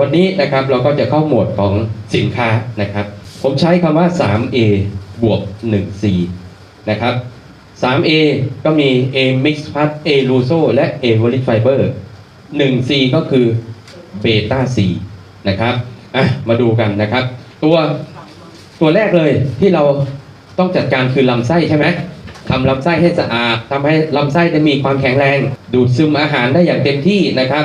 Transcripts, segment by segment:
วันนี้นะครับเราก็จะเข้าโหมดของสินค้านะครับ ผมใช้คำว่า 3A บวก 1C นะครับ 3A ก็มี A Mix Plus A Luso และ A Volid Fiber 1C ก็คือ Beta C นะครับอะมาดูกันนะครับ ตัวตัวแรกเลยที่เราต้องจัดการคือลำไส้ใช่ไหมทำลำไส้ให้สะอาดทำให้ลำไส้ได้มีความแข็งแรง ดูดซึมอาหารได้อย่างเต็มที่นะครับ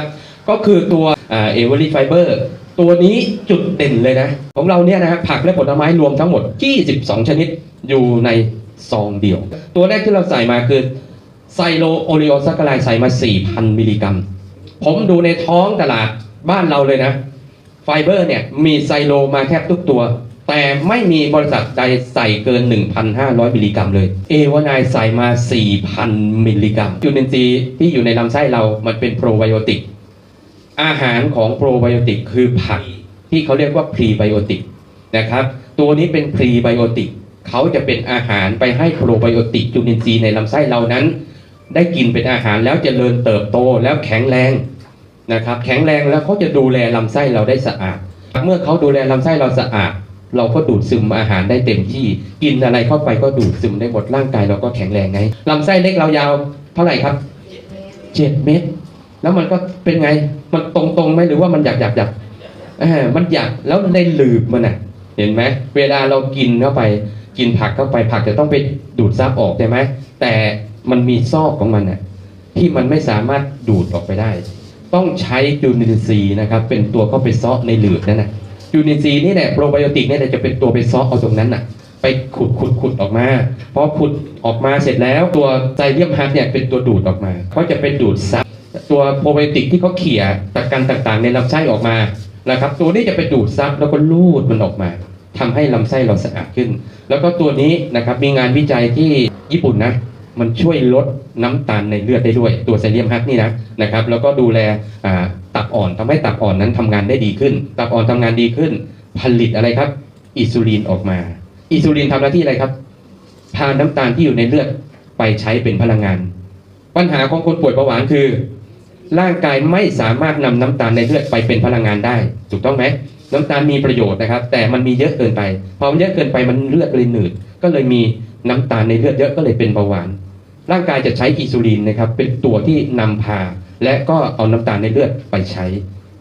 ก็คือตัวเอเวอรี่ไฟเบอร์ตัวนี้จุดเด่นเลยนะ ของเราเนี่ยนะฮะผักและผลไม้รวมทั้งหมด 22 ชนิดอยู่ในซองเดียว ตัวแรกที่เราใส่มาคือไซโลโอเลโอซักไลใส่มา 4,000 มิลลิกรัม ผมดูในท้องตลาดบ้านเราเลยนะ ไฟเบอร์เนี่ยมีไซโลมาแทบทุกตัว แต่ไม่มีบริษัทใดใส่เกิน 1,500 มิลลิกรัมเลย เอวานายใส่มา 4,000 มิลลิกรัมยูเนนซีย์ที่อยู่ในลำไส้เรามันเป็นโปรไบโอติก อาหารของโปรไบโอติกคือผักที่เขาเรียกว่าพรีไบโอติกนะครับ ตัวนี้เป็นพรีไบโอติกเขาจะเป็นอาหารไปให้โปรไบโอติกจุลินทรีย์ในลำไส้เรานั้น ได้กินเป็นอาหารแล้วเจริญเติบโตแล้วแข็งแรงนะครับ แข็งแรงแล้วเขาจะดูแลลำไส้เราได้สะอาด เมื่อเขาดูแลลำไส้เราสะอาด เราก็ดูดซึมอาหารได้เต็มที่ กินอะไรเข้าไปก็ดูดซึมได้หมดร่างกายเราก็แข็งแรงไงลำไส้เล็กเรายาวเท่าไหร่ครับเจ็ดเมตร แล้วมันก็เป็นไงมันตรงๆไหมหรือว่ามันหยักหยักหยักมันหยักแล้วในหลืบมันอะ เห็นไหมเวลาเรากินเข้าไปกินผักเข้าไปผักจะต้องไปดูดซับออกใช่ไหมแต่มันมีซอกของมันอะที่มันไม่สามารถดูดออกไปได้ ต้องใช้จูนินทรีย์นะครับ เป็นตัวเข้าไปซอกในหลืบนั่นนะจูนินทรีย์นี่แหละโปรไบโอติกนี่ยจะเป็นตัวไปซอกเอาตรงนั้นน่ะ ไปขุดขุดขุดออกมาพอขุดออกมาเสร็จแล้วตัวไซเลียมฮัทเนี่ยเป็นตัวดูดออกมาเขาจะเป็นดูดซับ ตัวโปรไบโอติกที่เขาเขี่ยตะกันต่างๆ ในลำไส้ออกมานะครับ ตัวนี้จะไปดูดซับแล้วก็ลูดมันออกมาทำให้ลำไส้เราสะอาดขึ้น แล้วก็ตัวนี้นะครับมีงานวิจัยที่ญี่ปุ่นนะมันช่วยลดน้ำตาลในเลือดได้ด้วย ตัวไซเลียมฮัทนี่นะนะครับ แล้วก็ดูแลตับอ่อนทำให้ตับอ่อนนั้นทำงานได้ดีขึ้น ตับอ่อนทำงานดีขึ้น ผลิตอะไรครับ อิซูลินออกมา อิซูลินทำหน้าที่อะไรครับ พาน้ำตาลที่อยู่ในเลือดไปใช้เป็นพลังงาน ปัญหาของคนป่วยเบาหวานคือ ร่างกายไม่สามารถนำน้ำตาลในเลือดไปเป็นพลังงานได้ ถูกต้องไหมน้ำตาลมีประโยชน์นะครับ แต่มันมีเยอะเกินไปพอมันเยอะเกินไปมันเลือดเลยหนืด ก็เลยมีน้ำตาลในเลือดเยอะก็เลยเป็นเบาหวาน ร่างกายจะใช้อินซูลินนะครับ เป็นตัวที่นำพา และก็เอาน้ำตาลในเลือดไปใช้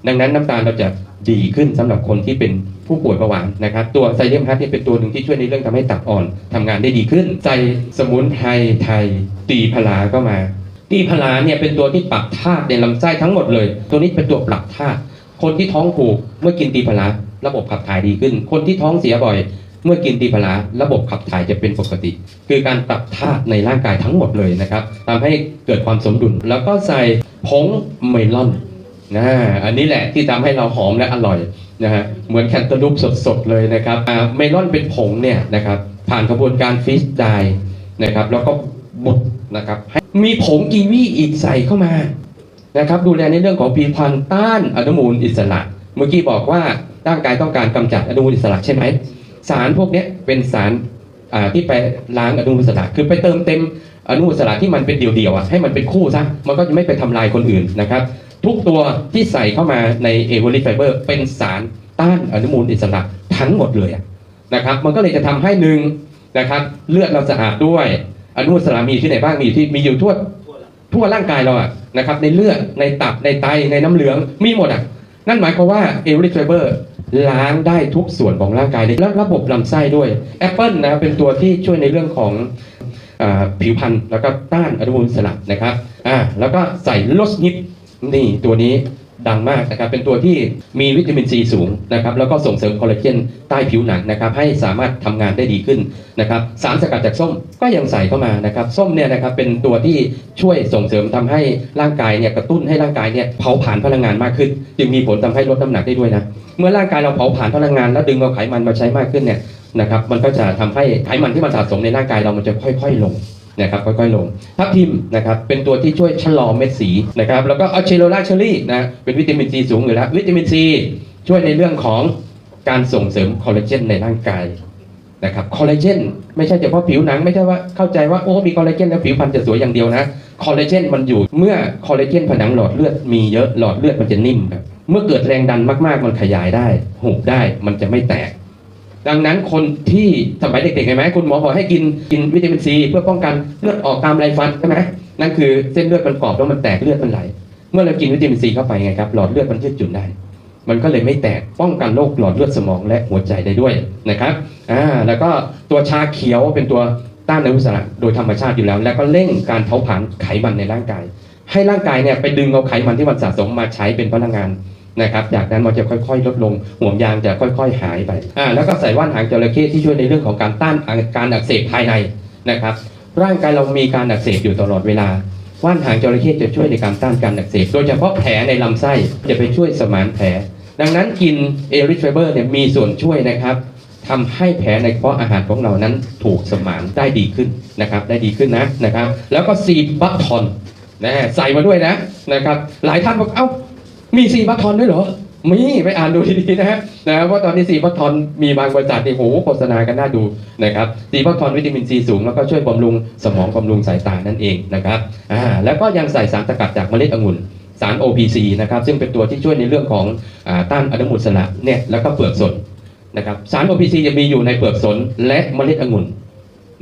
ดังนั้นน้ำตาลเราจะดีขึ้นสำหรับคนที่เป็นผู้ป่วยเบาหวานนะครับ ตัวไซเลียมฮัทเนี่ยเป็นตัวหนึ่งที่ช่วยในเรื่องทำให้ตับอ่อนทำงานได้ดีขึ้นใส่สมุนไพรไทยตีพลาก็มา ตีพลาเนี่ยเป็นตัวที่ปรับธาตุในลำไส้ทั้งหมดเลย ตัวนี้เป็นตัวปรับธาตุคนที่ท้องผูกเมื่อกินตีพลาระบบขับถ่ายดีขึ้น คนที่ท้องเสียบ่อย เมื่อกินตีพลาระบบขับถ่ายจะเป็นปกติ คือการปรับธาตุในร่างกายทั้งหมดเลยนะครับทำให้เกิดความสมดุล แล้วก็ใส่ผงเมลอนนะอันนี้แหละที่ทำให้เราหอมและอร่อยนะฮะเหมือนแคนตาลูปสดๆเลยนะครับเมลอนเป็นผงเนี่ยนะครับผ่านกระบวนการฟิชไดนะครับแล้วก็บด นะครับมีผงกีวีอีกใส่เข้ามานะครับดูแลในเรื่องของผิวพรรณต้านอนุมูลอิสระ เมื่อกี้บอกว่าร่างกายต้องการกำจัดอนุมูลอิสระใช่ไหมสารพวกนี้เป็นสารที่ไปล้างอนุมูลอิสระ คือไปเติมเต็มอนุมูลอิสระที่มันเป็นเดี่ยวๆอะให้มันเป็นคู่ซะมันก็จะไม่ไปทำลายคนอื่นนะครับ ทุกตัวที่ใส่เข้ามาในเอเวอร์ลิไฟเบอร์เป็นสารต้านอนุมูลอิสระทั้งหมดเลยนะครับ มันก็เลยจะทำให้หนึ่งนะครับ เลือดเราสะอาดด้วย อนุมูลอิสระมีย์ที่ไหนบ้างมีที่มีอยู่ทั่วทั่วร่างกายเราอะนะครับ ในเลือดในตับในไตในน้ำเหลืองมีหมดอะนั่นหมายความว่าเออร์ลิไฟเบอร์ล้างได้ทุกส่วนของร่างกายและระบบลำไส้ด้วยแอปเปิลนะเป็นตัวที่ช่วยในเรื่องของอผิวพรรณแล้วก็ต้านอนุมูลอิสระนะครับอ่าแล้วก็ใส่ลดนิดนี่ตัวนี้ ดังมากนะครับ เป็นตัวที่มีวิตามินซีสูงนะครับ แล้วก็ส่งเสริมคอลลาเจนใต้ผิวหนังนะครับ ให้สามารถทำงานได้ดีขึ้นนะครับ สารสกัดจากส้มก็ยังใส่เข้ามานะครับ ส้มเนี่ยนะครับเป็นตัวที่ช่วยส่งเสริมทำให้ร่างกายเนี่ยกระตุ้นให้ร่างกายเนี่ยเผาผลาญพลังงานมากขึ้น จึงมีผลทำให้ลดน้ำหนักได้ด้วยนะ เมื่อร่างกายเราเผาผลาญพลังงานแล้วดึงเอาไขมันมาใช้มากขึ้นเนี่ยนะครับ มันก็จะทำให้ไขมันที่มันสะสมในร่างกายเรามันจะค่อย ๆ ลง นะครับค่อยๆลงทับทิมนะครับเป็นตัวที่ช่วยชะลอเม็ดสีนะครับแล้วก็อะเชโรลาเชอรี่นะเป็นวิตามินซีสูงอยู่แล้ววิตามินซีช่วยในเรื่องของการส่งเสริมคอลลาเจนในร่างกายนะครับคอลลาเจนไม่ใช่เฉพาะผิวหนัง ไม่ใช่ว่าเข้าใจว่าโอ้มีคอลลาเจนแล้วผิวพรรณจะสวยอย่างเดียวนะคอลลาเจนมันอยู่เมื่อคอลลาเจนผนังหลอดเลือดมีเยอะหลอดเลือดมันจะนิ่มครับเมื่อเกิดแรงดันมากๆ มันขยายได้ หุบได้มันจะไม่แตก ดังนั้นคนที่สมัยเด็กๆเห็นไหมคุณหมอบอกให้กินกินวิตามินซีเพื่อป้องกันเลือดออกตามไรฟันใช่ไหมนั่นคือเส้นเลือดมันกรอบแล้วมันแตกเลือดมันไหล เมื่อเรากินวิตามินซีเข้าไปไงครับหลอดเลือดมันยืดหยุ่นได้ มันก็เลยไม่แตกป้องกันโรคหลอดเลือดสมองและหัวใจได้ด้วยนะครับอ่าแล้วก็ตัวชาเขียวเป็นตัวต้านอนุมูลอิสระโดยธรรมชาติอยู่แล้ว แล้วก็เร่งการเผาผลาญไขมันในร่างกาย ให้ร่างกายเนี่ยไปดึงเอาไขมันที่มันสะสมมาใช้เป็นพลังงาน นะครับจากนั้นมันจะค่อยๆ ลดลงห่วงยางจะค่อยๆ หายไปอ่าแล้วก็ใส่ว่านหางจระเข้ที่ช่วยในเรื่องของการต้านอาการอักเสบภายในนะครับร่างกายเรามีการอักเสบอยู่ตลอดเวลาว่านหางจระเข้จะช่วยในการต้านการอักเสบโดยเฉพาะแผลในลำไส้จะไปช่วยสมานแผล ดังนั้นกินเอริทไฟเบอร์เนี่ยมีส่วนช่วยนะครับทำให้แผลในกระเพาะอาหารของเรานั้นถูกสมานได้ดีขึ้นนะครับได้ดีขึ้นนะนะครับ แล้วก็ซีบัคทอนนะใส่มาด้วยนะนะครับ หลายท่านบอกเอ้า มีซีบัคทอนด้วยเหรอ มีไปอ่านดูดีๆนะฮะนะเพราะตอนนี้ซีบัคทอนมีบางบริษัทนี่โอ้โหโฆษณากันน่าดูนะครับซีบัคทอนวิตามินซีสูงแล้วก็ช่วยบำรุงสมองบำรุงสายตานั่นเองนะครับอ่าแล้วก็ยังใส่สารสกัดจากเมล็ดองุ่นสาร OPC นะครับซึ่งเป็นตัวที่ช่วยในเรื่องของอาต้านอนุมูลอิสระเนี่ยแล้วก็เปลือกสนนะครับสาร OPC จะมีอยู่ในเปลือกสนและเมล็ดองุ่น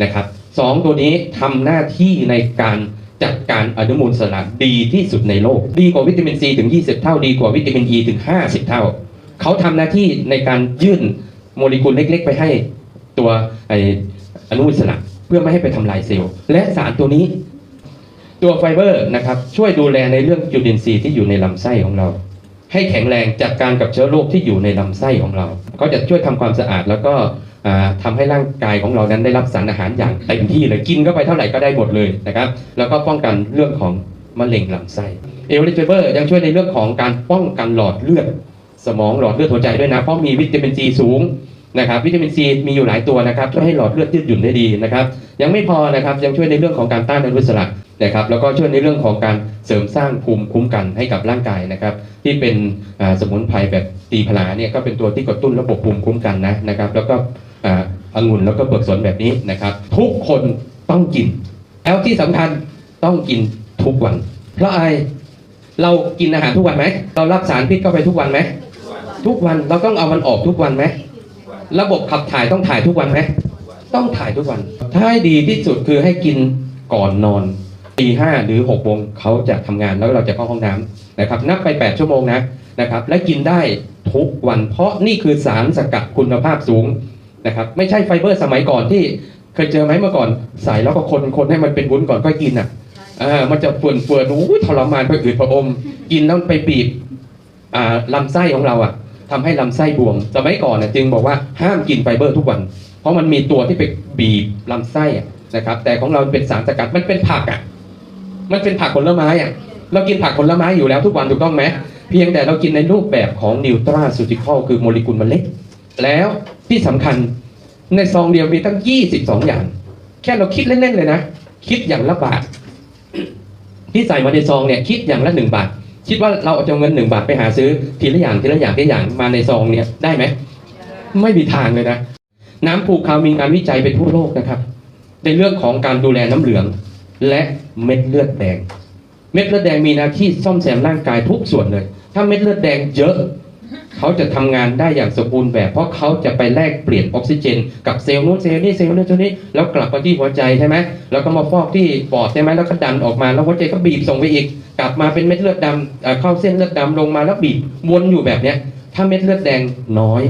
นะครับสองตัวนี้ทำหน้าที่ในการ จัดการอนุมูลอิสระดีที่สุดในโลก ดีกว่าวิตามินซีถึง 20 เท่าดีกว่าวิตามินอ e ีถึง 50 เท่า เขาทำหน้าที่ในการยื่นโมเลกุลเล็ก ๆ ไปให้ตัวไออนุมูลอิสระเพื่อไม่ให้ไปทำลายเซลล์และสารตัวนี้ ตัวไฟเบอร์นะครับช่วยดูแลในเรื่องจุลินทรีย์ที่อยู่ในลำไส้ของเรา ให้แข็งแรงจัดการกับเชื้อโรคที่อยู่ในลำไส้ของเราก็จะช่วยทำความสะอาดแล้วก็ ทำาให้ร่างกายของเรานั้นได้รับสารอาหารอย่างเต็มที่เลยกินเข้าไปเท่าไหร่ก็ได้หมดเลยนะครับ แล้วก็ป้องกันเรื่องของมะเร็งลำไส้เอลลิเฟเบอร์ยังช่วยในเรื่องของการป้องกันหลอดเลือดสมองหลอดเลือดหัวใจด้วยนะเพราะมีวิตามินซีสูงนะครับวิตามินซีมีอยู่หลายตัวนะครับช่วยให้หลอดเลือดยืดหยุ่นได้ดีนะครับยังไม่พอนะครับยังช่วยในเรื่องของการต้านอนุมูลอิสระนะครับแล้วก็ช่วยในเรื่องของการเสริมสร้างภูมิคุ้มกันให้กับร่างกายนะครับที่เป็นสมุนไพรแบบตีพลาเนี่ยก็เป็นตัวที่กระตุ้นระบบภูมิคุ้มกันนะนะครับแล้วก็ อ่าองุ่นแล้วก็เปลือกสนแบบนี้นะครับ ทุกคนต้องกิน แล้วที่สำคัญต้องกินทุกวัน เพราะอะไรเรากินอาหารทุกวันไหมเรารับสารพิษเข้าไปทุกวันไหมทุกวันเราต้องเอามันออกทุกวันไหมระบบขับถ่ายต้องถ่ายทุกวันไหมต้องถ่ายทุกวัน ถ้าให้ดีที่สุดคือให้กินก่อนนอนตีห้าหรือหกโมงเขาจะทำงานแล้วเราจะเข้าห้องน้ำนะครับ นับไป 8 ชั่วโมงนะนะครับ และกินได้ทุกวัน เพราะนี่คือสารสกัดคุณภาพสูง นะครับไม่ใช่ไฟเบอร์สมัยก่อนที่เคยเจอไหมเมื่อก่อนใส่แล้วก็คนคนให้มันเป็นวุ้นก่อนค่อยกินอะอ่ามันจะเฟื่อนเฟื่อนๆอู้ยทรมานไปอืดผอม กินแล้วไปบีบอ่าลำไส้ของเราอะทำให้ลำไส้บวม สมัยก่อนน่ะจึงบอกว่าห้ามกินไฟเบอร์ทุกวัน เพราะมันมีตัวที่ไปบีบลำไส้อะนะครับ แต่ของเราเป็นสารสกัดมันเป็นผักอะ มันเป็นผักผลไม้อะเรากินผักผลไม้อยู่แล้วทุกวันถูกต้องไหมเพียงแต่เรากินในรูปแบบของนิวตราซูติคอลคือโมเลกุลมันเล็ก แล้ว ที่สำคัญในซองเดียวมีตั้ง 22 อย่าง แค่เราคิดเล่นๆเลยนะ คิดอย่างละบาท ที่ใส่มาในซองเนี่ยคิดอย่างละหนึ่งบาท คิดว่าเราเอาเงินหนึ่งบาทไปหาซื้อทีละอย่างทีละอย่างทีละอย่างมาในซองเนี่ยได้ไหม ไม่มีทางเลยนะ น้ำผูคาวมีงานวิจัยไปทั่วโลกนะครับ ในเรื่องของการดูแลน้ำเหลือง และเม็ดเลือดแดง เม็ดเลือดแดงมีหน้าที่ซ่อมแซมร่างกายทุกส่วนเลย ถ้าเม็ดเลือดแดงเยอะ เขาจะทำงานได้อย่างสมบูรณ์แบบ เพราะเขาจะไปแลกเปลี่ยนออกซิเจน กับเซลล์นู้นเซลล์นี่เซลล์นู้นเซลล์นี้แล้วกลับมาที่หัวใจใช่ไหมแล้วก็มาฟอกที่ปอดใช่ไหมแล้วก็ดันออกมาแล้วหัวใจก็บีบส่งไปอีก กลับมาเป็นเม็ดเลือดดำเข้าเส้นเลือดดำลงมาแล้วบีบวนอยู่แบบเนี้ย ถ้าเม็ดเลือดแดงน้อย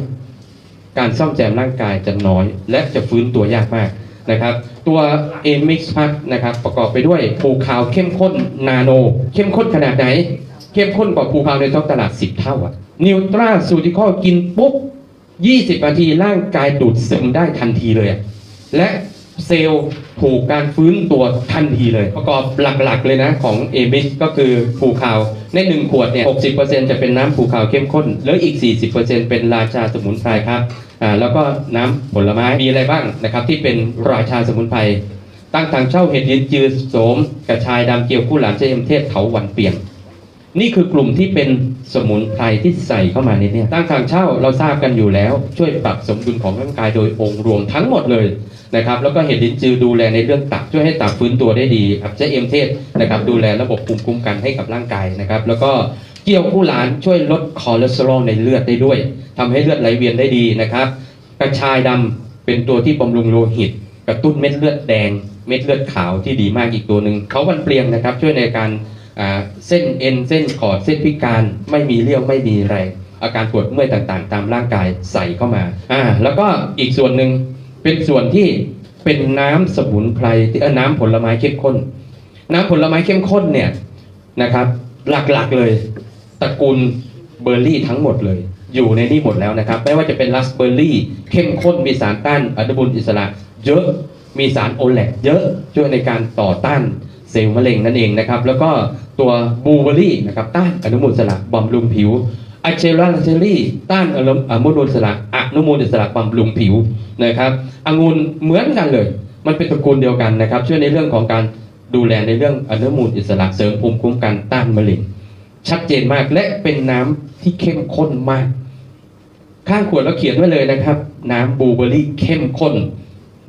การซ่อมแซมร่างกายจะน้อย และจะฟื้นตัวยากมากนะครับตัว a m i x p a c นะครับประกอบไปด้วยภูคาวเข้มข้นนาโน เข้มข้นขนาดไหน เข้มข้นกว่าภูคาวในท้องตลาด10เท่าอะนิวตราซูติคอลกินปุ๊บ20นาทีร่างกายดูดซึมได้ทันทีเลย และเซลล์ถูกการฟื้นตัวทันทีเลย ประกอบหลักๆเลยนะของเอมิสก็คือภูคาว ใน 1 ขวดเนี่ย 60%จะเป็นน้ำภูคาวเข้มข้น แล้วอีก 40%เป็นราชาสมุนไพรครับ อ่า แล้วก็น้ำผลไม้ มีอะไรบ้างนะครับ ที่เป็นราชาสมุนไพร ตั้งทางเช่าเห็ดยินจือโสม กระชายดำเกียวกู้หลามเจยมเทศเถาวันเปียง นี่คือกลุ่มที่เป็นสมุนไพรที่ใส่เข้ามาในเนี่ยตั้งทางเช่าเราทราบกันอยู่แล้ว ช่วยปรับสมดุลของร่างกายโดยองค์รวมทั้งหมดเลยนะครับ แล้วก็เห็ดลิ้นจือดูแลในเรื่องตับช่วยให้ตับฟื้นตัวได้ดีครับเจเอ็มเทศนะครับ ดูแลระบบภูมิคุ้มกันให้กับร่างกายนะครับ แล้วก็เกี่ยวกู้หลานช่วยลดคอเลสเตอรอลในเลือดได้ด้วยทำให้เลือดไหลเวียนได้ดีนะครับ กระชายดำเป็นตัวที่บำรุงโลหิต กระตุ้นเม็ดเลือดแดง เม็ดเลือดขาวที่ดีมากอีกตัวหนึ่งเขาวันเปลียงนะครับ ช่วยในการ เส้นเอ็นเส้นขอดเส้นพิการไม่มีเรี่ยวไม่มีแรง อาการปวดเมื่อยต่างๆ ตามร่างกายใส่เข้ามาอ่าแล้วก็อีกส่วนหนึ่งเป็นส่วนที่เป็นน้ำสมุนไพรที่เอ่อน้ำผลไม้เข้มข้น น้ำผลไม้เข้มข้นเนี่ยนะครับ หลักๆเลยตระกูลเบอร์รี่ทั้งหมดเลยอยู่ในนี่หมดแล้วนะครับ ไม่ว่าจะเป็นราสเบอร์รี่ เข้มข้นมีสารต้านอนุมูลอิสระ เยอะมีสารโอแลกเยอะช่วยในการต่อต้าน เซลล์มะเร็งนั่นเองนะครับ แล้วก็ตัวบูเบอร์รี่นะครับต้านอนุมูลอิสระบำรุงผิวอะเชลาเชอรี่ต้านอนุมูลอิสระอนุมูลอิสระบำรุงผิวนะครับองุ่นเหมือนกันเลย มันเป็นตระกูลเดียวกันนะครับ ช่วยในเรื่องของการดูแลในเรื่องอนุมูลอิสระเสริมภูมิคุ้มกันต้านมะเร็งชัดเจนมากและเป็นน้ำที่เข้มข้นมาก ข้างขวดเราเขียนไว้เลยนะครับ น้ำบูเบอร์รี่เข้มข้น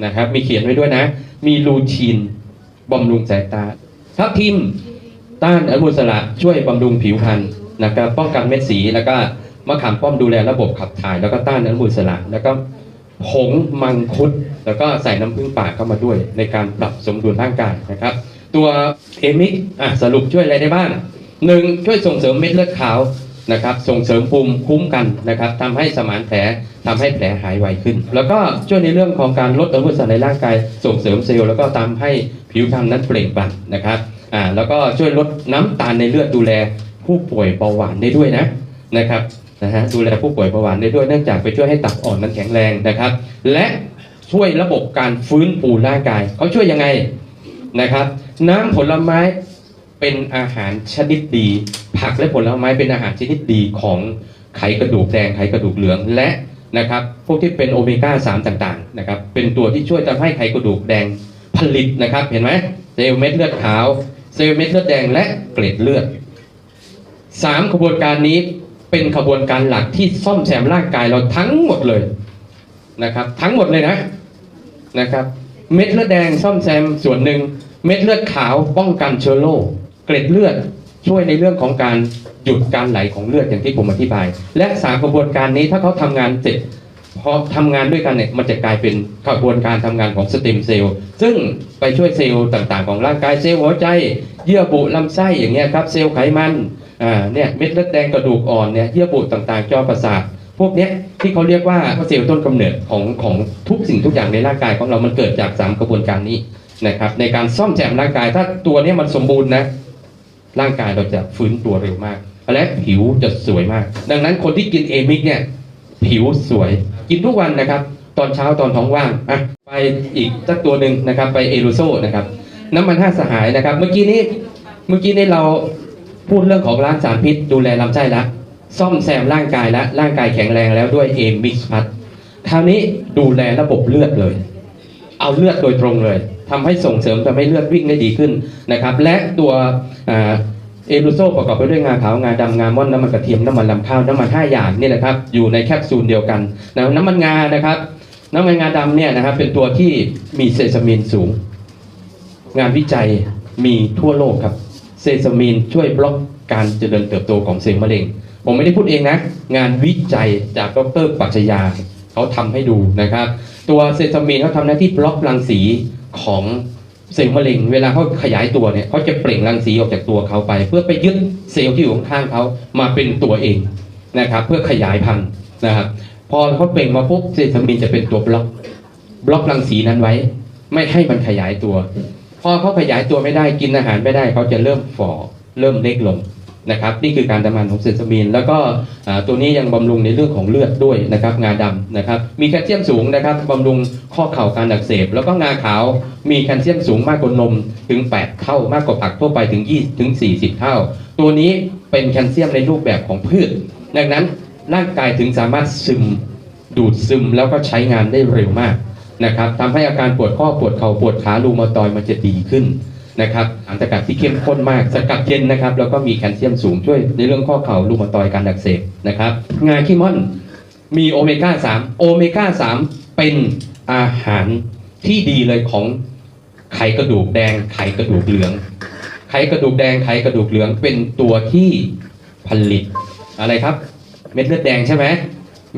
นะครับ มีเขียนไว้ด้วยนะ มีลูชีน บำรุงสายตาทับทิมต้านอนุมูลอิสระช่วยบำรุงผิวพรรณนะครับป้องกันเม็ดสีแล้วก็มะขามป้อมดูแลระบบขับถ่าย แล้วก็ต้านอนุมูลอิสระแล้วก็ผงมังคุด แล้วก็ใส่น้ำผึ้งป่าเข้ามาด้วย ในการปรับสมดุลร่างกายนะครับ ตัวเอมิกอะสรุปช่วยอะไรได้บ้างหนึ่งช่วยส่งเสริมเม็ดเลือดขาว นะครับส่งเสริมภูมิคุ้มกันนะครับทำให้สมานแผลทำให้แผลหายไวขึ้น แล้วก็ช่วยในเรื่องของการลดอนุมูลอิสระในร่างกาย ส่งเสริมเซลล์แล้วก็ทำให้ผิวพรรณนั้นเปล่งปลั่งนะครับอ่าแล้วก็ช่วยลดน้ำตาลในเลือดดูแลผู้ป่วยเบาหวานได้ด้วยนะนะครับนะฮะดูแลผู้ป่วยเบาหวานได้ด้วยเนื่องจากไปช่วยให้ตับอ่อนนั้นแข็งแรงนะครับ และช่วยระบบการฟื้นฟูร่างกายเขาช่วยยังไงนะครับ น้ำผลไม้ เป็นอาหารชนิดดี ผักและผลไม้เป็นอาหารชนิดดีของไขกระดูกแดงไขกระดูกเหลืองและนะครับพวกที่เป็นโอเมก้า 3 ต่างๆนะครับเป็นตัวที่ช่วยทำให้ไขกระดูกแดงผลิตนะครับเห็นไหมเซลล์เม็ดเลือดขาวเซลล์เม็ดเลือดแดงและเกล็ดเลือดสามขบวนการนี้เป็นขบวนการหลักที่ซ่อมแซมร่างกายเราทั้งหมดเลยนะครับทั้งหมดเลยนะนะครับเม็ดเลือดแดงซ่อมแซมส่วนหนึ่งเม็ดเลือดขาวป้องกันเชื้อโรค เกล็ดเลือดช่วยในเรื่องของการหยุดการไหลของเลือดอย่างที่ผมอธิบาย และสามกระบวนการนี้ถ้าเขาทำงานเสร็จพอทำงานด้วยกันเนี่ยมันจะกลายเป็นกระบวนการทำงานของสเต็มเซลล์ซึ่งไปช่วยเซลล์ต่างๆ ของร่างกายเซลล์หัวใจ เยื่อบุลำไส้อย่างเงี้ยครับเซลล์ไขมันอ่าเนี่ยเม็ดเลือดแดงกระดูกอ่อนเนี่ยเยื่อบุต่างๆ จอประสาทพวกเนี้ยที่เขาเรียกว่าเซลล์ต้นกำเนิดของของทุกสิ่งทุกอย่างในร่างกายของเรามันเกิดจากสามกระบวนการนี้นะครับในการซ่อมแซมร่างกายถ้าตัวเนี้ยมันสมบูรณ์นะ ร่างกายเราจะฟื้นตัวเร็วมาก และผิวจะสวยมาก ดังนั้นคนที่กินเอมิกเนี่ย ผิวสวย กินทุกวันนะครับ ตอนเช้าตอนท้องว่างอะไปอีกสักตัวหนึ่งนะครับ ไปเอลูโซนะครับ น้ำมันห้าสหายนะครับ เมื่อกี้นี้เมื่อกี้นี้เราพูดเรื่องของล้างสารพิษ ดูแลลำไส้และซ่อมแซมร่างกายและร่างกายแข็งแรงแล้วด้วยเอมิกพัทคราวนี้ดูแลระบบเลือดเลย เอาเลือดโดยตรงเลย ทำให้ส่งเสริมทำให้เลือดวิ่งได้ดีขึ้นนะครับ และตัวเอลูโซประกอบไปด้วยงาขาวงาดำงาม่อนน้ำมันกระเทียมน้ำมันลำข้าวน้ำมันห้าอย่างนี่แหละครับอยู่ในแคปซูลเดียวกันนะน้ำมันงานะครับ น้ำมันงาดำเนี่ยนะครับเป็นตัวที่มีเซซามินสูง งานวิจัยมีทั่วโลกครับเซซามินช่วยบล็อกการเจริญเติบโตของเซลล์มะเร็ง ผมไม่ได้พูดเองนะ งานวิจัยจากดรปัชญาเขาทำให้ดูนะครับ ตัวเซซามินเขาทำหน้าที่บล็อกรังสี ของเซลล์มะเร็งเวลาเขาขยายตัวเนี่ยเขาจะเปล่งรังสีออกจากตัวเขาไป เพื่อไปยึดเซลล์ที่อยู่ข้างเขามาเป็นตัวเองนะครับ เพื่อขยายพันธุ์นะครับ พอเขาเปล่งมาปุ๊บเซซามินจะเป็นตัวบล็อก บล็อกรังสีนั้นไว้ ไม่ให้มันขยายตัว พอเขาขยายตัวไม่ได้กินอาหารไม่ได้เขาจะเริ่มฝ่อเริ่มเล็กลง นะครับนี่คือการทำงานของเซซามินแล้วก็ตัวนี้ยังบำรุงในเรื่องของเลือดด้วยนะครับงาดำนะครับมีแคลเซียมสูงนะครับบำรุงข้อเข่าการอักเสบ แล้วก็งาขาวมีแคลเซียมสูงมากกว่านมถึง 8 เท่ามากกว่าผักทั่วไปถึง20ถึง 40 เท่า ตัวนี้เป็นแคลเซียมในรูปแบบของพืช ดังนั้นร่างกายถึงสามารถซึมดูดซึมแล้วก็ใช้งานได้เร็วมากนะครับทำให้อาการปวดข้อปวดเข่าปวดขารูมาตอยมันจะดีขึ้น นะครับสารสกัดที่เข้มข้นมากสกัดเย็นนะครับ แล้วก็มีแคลเซียมสูงช่วยในเรื่องข้อเข่ารูมาตอยการอักเสบนะครับงาขี้ม่อนมีโอเมก้า3โอเมก้า3เป็นอาหารที่ดีเลยของไขกระดูกแดงไขกระดูกเหลือง ไขกระดูกแดงไขกระดูกเหลืองเป็นตัวที่ผลิตอะไรครับ เม็ดเลือดแดงใช่ไหม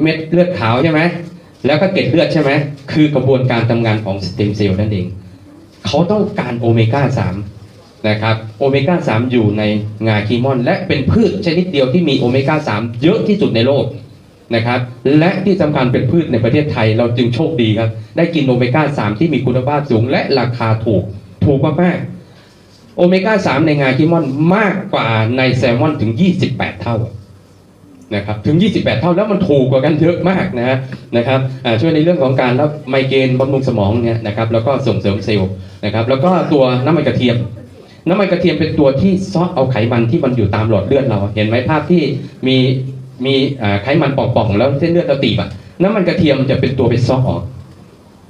เม็ดเลือดขาวใช่ไหมแล้วก็เกล็ดเลือดใช่ไหมคือกระบวนการทำงานของสเต็มเซลล์นั่นเอง เขาต้องการโอเมก้า3นะครับโอเมก้า3อยู่ในงาคีมอน และเป็นพืชชนิดเดียวที่มีโอเมก้า3เยอะที่สุดในโลกนะครับและที่สำคัญเป็นพืชในประเทศไทยเราจึงโชคดีครับ ได้กินโอเมก้า 3 ที่มีคุณภาพสูงและราคาถูกถูกมากๆโอเมก้า 3 ในงาคีมอนมากกว่าในแซลมอนถึง 28 เท่า นะครับถึง 28 เท่าแล้วมันถูกกว่ากันเยอะมากนะฮะนะครับช่วยในเรื่องของการรับไมเกรนบำรุงสมองเนี่ยนะครับแล้วก็ส่งเสริมเซลล์นะครับแล้วก็ตัวน้ำมันกระเทียม น้ำมันกระเทียมเป็นตัวที่ซอกเอาไขมันที่มันอยู่ตามหลอดเลือดเรา เห็นไหมภาพที่มีมีไขมันป่องๆแล้วเส้นเลือดเราตีบอะน้ำมันกระเทียมจะเป็นตัวไปซอกออก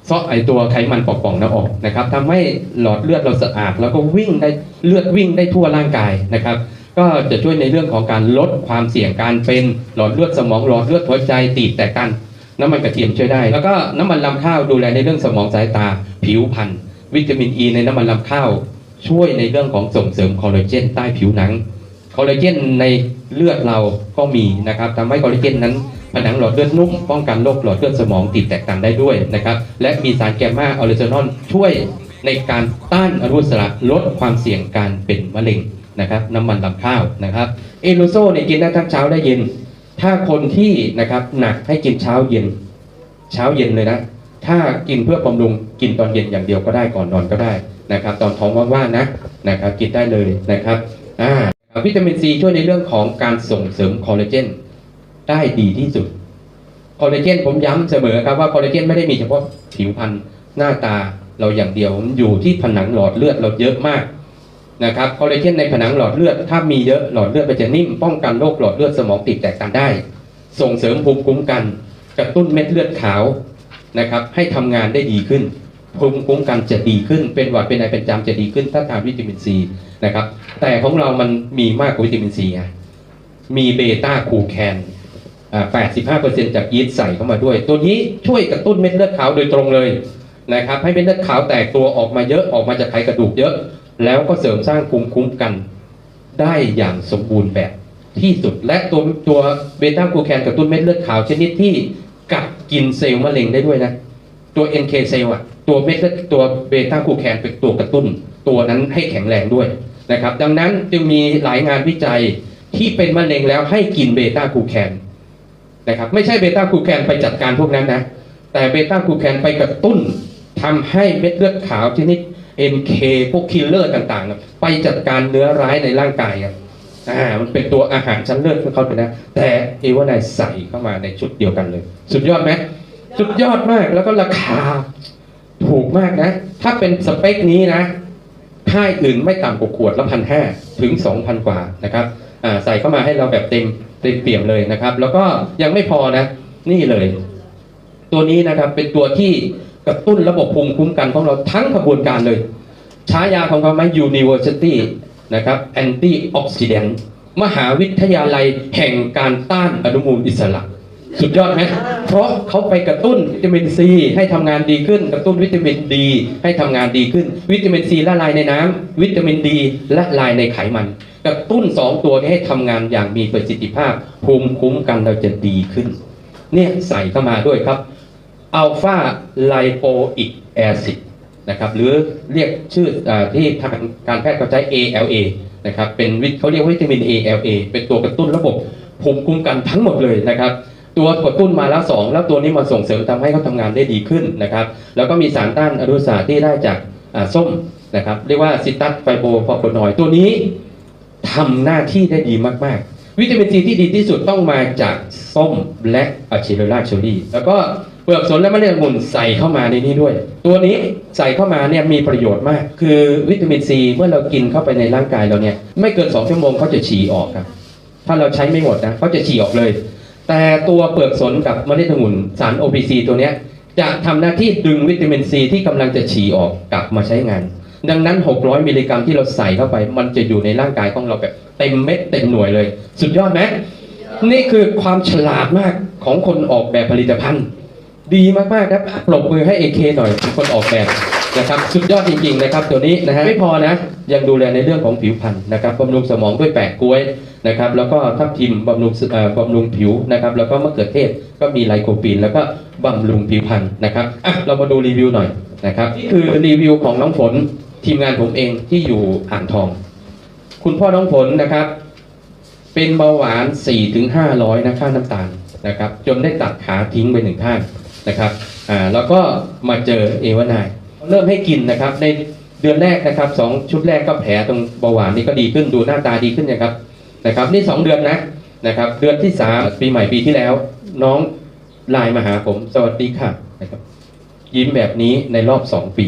ซอกไอตัวไขมันป่องๆนั้นออกนะครับทำให้หลอดเลือดเราสะอาด แล้วก็วิ่งได้เลือดวิ่งได้ทั่วร่างกายนะครับ ก็จะช่วยในเรื่องของการลดความเสี่ยงการเป็นหลอดเลือดสมองหลอดเลือดหัวใจตีบแตกกันน้ำมันกระเทียมช่วยได้ แล้วก็น้ำมันลำข้าวดูแลในเรื่องสมองสายตาผิวพรรณวิตามินอ e ีในน้ำมันลำข้าวช่วยในเรื่องของส่งเสริมคอลลาเจนใต้ผิวหนังคอลลาเจนในเลือดเราก็มีนะครับทำให้คอลลาเจนนั้นผนังหลอดเลือดนุ่มป้องกันโรคหลอดเลือดสมองตีบแตกตันได้ด้วยนะครับและมีสารแกมมาออริจินอลช่วยในการต้านอนุมูลอิสระลดความเสี่ยงการเป็นมะเร็ง นะครับน้ำมันลำข้าวนะครับเอโลโซเนี่ยกินได้ทั้งเช้าและเย็น ถ้าคนที่นะครับหนักให้กินเช้าเย็น เช้าเย็นเลยนะ ถ้ากินเพื่อบำรุงกินตอนเย็นอย่างเดียวก็ได้ก่อนนอนก็ได้นะครับ ตอนท้องว่างๆนะนะครับกินได้เลยนะครับอ่าวิตามินซีช่วยในเรื่องของการส่งเสริมคอลลาเจนได้ดีที่สุดคอลลาเจนผมย้ำเสมอครับว่าคอลลาเจนไม่ได้มีเฉพาะผิวพรรณหน้าตาเราอย่างเดียวอยู่ที่ผนังหลอดเลือดเราเยอะมาก นะครับคอลลาเจนในผนังหลอดเลือด ถ้ามีเยอะหลอดเลือดมันจะนิ่มป้องกันโรคหลอดเลือดสมองตีบแตกตันได้ ส่งเสริมภูมิคุ้มกัน กระตุ้นเม็ดเลือดขาวนะครับให้ทำงานได้ดีขึ้นภูมิคุ้มกันจะดีขึ้น เป็นหวัดเป็นไอเป็นจามจะดีขึ้น ถ้าทานวิตามินซีนะครับแต่ของเรามันมีมากกว่าวิตามินซีมีเบต้าคูแคนอ่า85%จากยีสต์ใส่เข้ามาด้วย ตัวนี้ช่วยกระตุ้นเม็ดเลือดขาวโดยตรงเลยนะครับให้เม็ดเลือดขาวแตกตัวออกมาเยอะออกมาจากไขกระดูกเยอะ แล้วก็เสริมสร้างภูมิคุ้มกัน ได้อย่างสมบูรณ์แบบที่สุด และตัวตัวเบต้ากลูแคนกระตุ้นเม็ดเลือดขาวชนิดที่กัดกินเซลล์มะเร็งได้ด้วยนะ ตัว NK เซลล์อะตัวเม็ดเลือดตัวเบต้ากลูแคนเป็นตัวกระตุ้น ตัวนั้นให้แข็งแรงด้วยนะครับ ดังนั้นจึงมีหลายงานวิจัยที่เป็นมะเร็งแล้วให้กินเบต้ากลูแคนนะครับไม่ใช่เบต้ากลูแคนไปจัดการพวกนั้นนะ แต่เบต้ากลูแคนไปกระตุ้นทำให้เม็ดเลือดขาวชนิด NK พวกคิลเลอร์ต่างๆ ไปจัดการเนื้อร้ายในร่างกายครับอ่ามันเป็นตัวอาหารชั้นเลิศของเขาไปนะ แต่เอวานายใส่เข้ามาในชุดเดียวกันเลย สุดยอดไหมสุดยอดมากแล้วก็ราคาถูกมากนะ ถ้าเป็นสเปคนี้นะค่ายอื่นไม่ต่ำกว่าขวดละพันห้าถึงสองพันกว่านะครับใส่เข้ามาให้เราแบบเต็มเต็มเปี่ยมเลยนะครับ แล้วก็ยังไม่พอนะ นี่เลย ตัวนี้นะครับเป็นตัวที่ กระตุ้นระบบภูมิคุ้มกันของเราทั้งกระบวนการเลยฉายาของเขาไหม University นะครับ Antioxidant มหาวิทยาลัยแห่งการต้านอนุมูลอิสระ สุดยอดไหมเพราะเขาไปกระตุ้นวิตามินซีให้ทำงานดีขึ้น กระตุ้นวิตามินดีให้ทำงานดีขึ้น วิตามินซีละลายในน้ำวิตามินดีละลายในไขมัน กระตุ้นสองตัวนี้ให้ทำงานอย่างมีประสิทธิภาพ ภูมิคุ้มกันเราจะดีขึ้น เนี่ยใส่เข้ามาด้วยครับ อัลฟาไลโปอิกแอซิดนะครับหรือเรียกชื่ออที่ทางการแพทย์เขาใช้ ALA นะครับเป็นวิตเขาเรียกวิตามิน ALA เป็นตัวกระตุ้นระบบภูมิคุ้มกันทั้งหมดเลยนะครับ ตัวกระตุ้นมาแล้ว 2 แล้วตัวนี้มาส่งเสริมทำให้เขาทำงานได้ดีขึ้นนะครับ แล้วก็มีสารต้านอนุมูลอิสระที่ได้จากส้มนะครับเรียกว่าซิตัสไฟโบฟอโคนอยด์ตัวนี้ทำหน้าที่ได้ดีมากๆ วิตามินซีที่ดีที่สุดต้องมาจากส้มและอะชิโรล่าเชอรี่แล้วก็ เปลือกสนและมะเร็งองุ่นใส่เข้ามาในนี้ด้วย ตัวนี้ใส่เข้ามาเนี่ยมีประโยชน์มาก คือวิตามินซีเมื่อเรากินเข้าไปในร่างกายเราเนี่ยไม่เกิน2ชั่วโมงเขาจะฉี่ออกครับถ้าเราใช้ไม่หมดนะเขาจะฉี่ออกเลย แต่ตัวเปลือกสนกับเมล็ดองุ่นสาร OPC ตัวเนี้ยจะทำหน้าที่ดึงวิตามินซีที่กำลังจะฉี่ออกกลับมาใช้งาน ดังนั้น 600 มิลลิกรัมที่เราใส่เข้าไป มันจะอยู่ในร่างกายของเราแบบเต็มเม็ดเต็มหน่วยเลย สุดยอดไหมนี่คือความฉลาดมากของคนออกแบบผลิตภัณฑ์ ดีมากๆครับปรบมือให้เอเคหน่อยคนออกแบบนะครับสุดยอดจริงๆนะครับตัวนี้นะฮะไม่พอนะ ยังดูแลในเรื่องของผิวพรรณนะครับบำรุงสมองด้วยแปะกล้วยนะครับแล้วก็ทับทิมบำรุงเอ่อบำรุงผิวนะครับแล้วก็มะเขือเทศก็มีไลโคปีน แล้วก็บำรุงผิวพรรณนะครับอะเรามาดูรีวิวหน่อยนะครับนี่คือรีวิวของน้องฝนทีมงานผมเองที่อยู่อ่างทอง คุณพ่อน้องฝนนะครับ เป็นเบาหวาน 4-500ถึง500นะค่าน้ำตาลนะครับจนได้ตัดขาทิ้งไปหนึ่งข้าง นะครับอ่าแล้วก็มาเจอเอวานายเริ่มให้กินนะครับในเดือนแรกนะครับสองชุดแรกก็แผลตรงเบาหวานนี่ก็ดีขึ้นดูหน้าตาดีขึ้นนะครับนะครับนี่สองเดือนนะนะครับเดือนที่สามปีใหม่ปีที่แล้ว น้องไลน์มาหาผม สวัสดีค่ะนะครับยิ้มแบบนี้ในรอบสองปี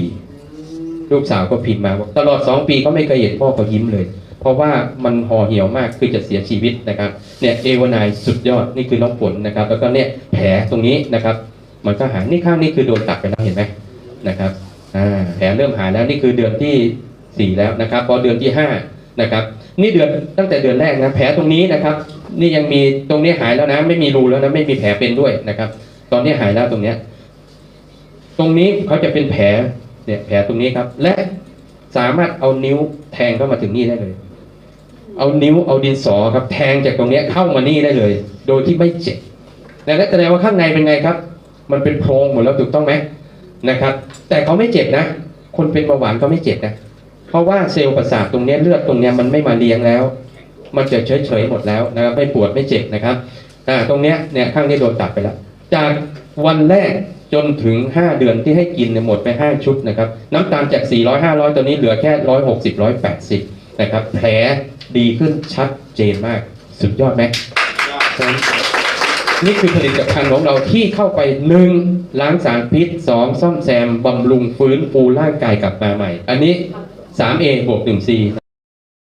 ลูกสาวก็พิมพ์มาบอกตลอดสองปีก็ไม่เคยเห็นพ่อเขายิ้มเลย เพราะว่ามันห่อเหี่ยวมากคือจะเสียชีวิตนะครับเนี่ยเอวานายสุดยอดนี่คือน้องฝนนะครับ แล้วก็เนี่ยแผลตรงนี้นะครับ มันก็หายนี่ข้างนี่คือโดนตัดไปแล้วเห็นไหมนะครับแผลเริ่มหายแล้วนี่คือเดือนที่สี่แล้วนะครับ พอเดือนที่ห้านะครับนี่เดือนตั้งแต่เดือนแรกนะแผลตรงนี้นะครับ นี่ยังมีตรงนี้หายแล้วนะไม่มีรูแล้วนะไม่มีแผลเป็นด้วยนะครับ ตอนนี้หายแล้วตรงเนี้ยตรงนี้เขาจะเป็นแผลเนี่ยแผลตรงนี้ครับ และสามารถเอานิ้วแทงเข้ามาถึงนี่ได้เลย เอานิ้วเอาดินสอครับ แทงจากตรงเนี้ยเข้ามานี่ได้เลย โดยที่ไม่เจ็บแต่แสดงว่าข้างในเป็นไงครับ มันเป็นโพรงหมดแล้วถูกต้องไหมนะครับ แต่เขาไม่เจ็บนะ คนเป็นเบาหวานเขาไม่เจ็บนะ เพราะว่าเซลล์ประสาทตรงนี้เลือดตรงนี้มันไม่มาเลี้ยงแล้ว มันจะเฉยเฉยๆหมดแล้วนะครับไม่ปวดไม่เจ็บนะครับอ่าตรงเนี้ยเนี่ยข้างนี้โดนตัดไปแล้วจากวันแรกจนถึง 5 เดือนที่ให้กินเนี่ยหมดไป 5 ชุดนะครับ น้ำตาลจาก 400 500 ตอนนี้เหลือแค่ 160 180 นะครับ แผลดีขึ้นชัดเจนมาก สุดยอดไหม นี่คือผลิตภัณฑ์ของเราที่เข้าไปหนึ่งล้างสารพิษสองซ่อมแซมบำรุงฟื้นฟูร่างกายกลับมาใหม่ อันนี้ 3A บวก 1C